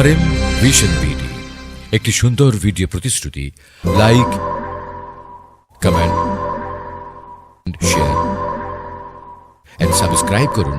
আর M vision BD একটি সুন্দর video প্রতিশ্রুতি like comment share and subscribe করুন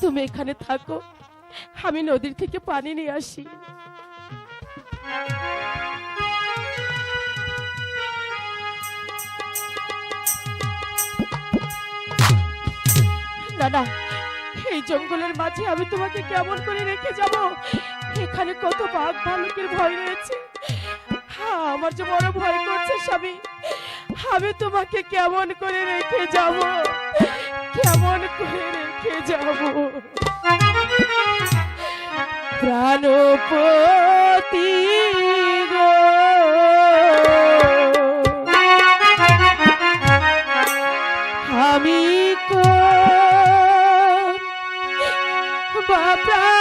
তুমি এখানে থাকো। আমি নদীর থেকে পানি নিয়ে আসি। না এই জঙ্গলের মাঝে আমি তোমাকে কেমন করে রেখে যাব? এখানে কত বাঘ ভালুকের ভয় রয়েছে। হ্যাঁ আমার যে বড় ভয় করছে স্বামী, আমি তোমাকে কেমন করে রেখে যাব? কেমন করে রেখে যাব। প্রাণপতি আমি কো বাপ্রাণে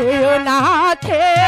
করুণাথে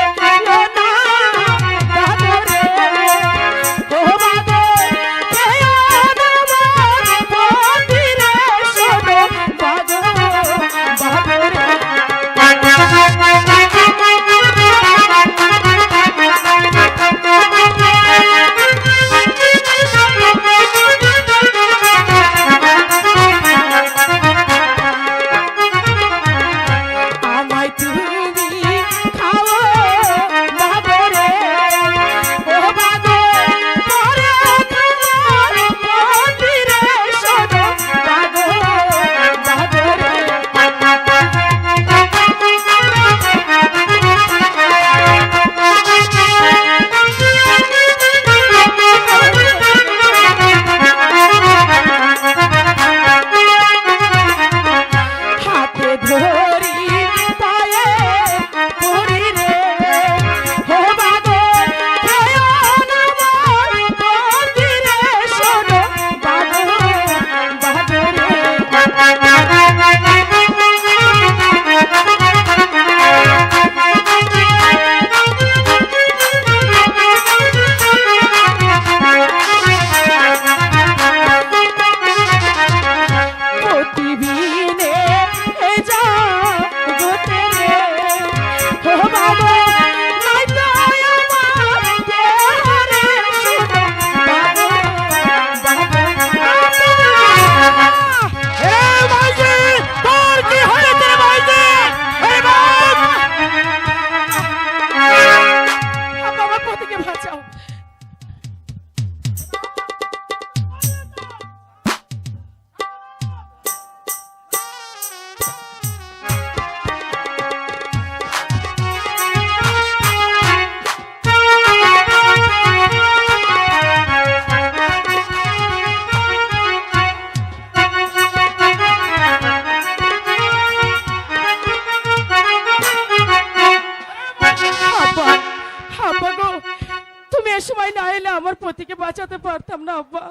সময় না আমার পতিকে বাঁচাতে পারতাম না আব্বা।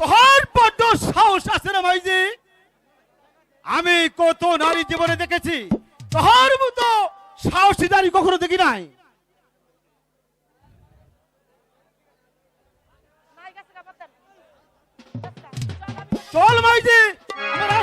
তোর বড্ড সাহস আছে না ভাইজি। আমি কত নারী জীবনে দেখেছি, তোহার মতো সাহসী নারী কখনো দেখি নাই। চল মাইজি আমার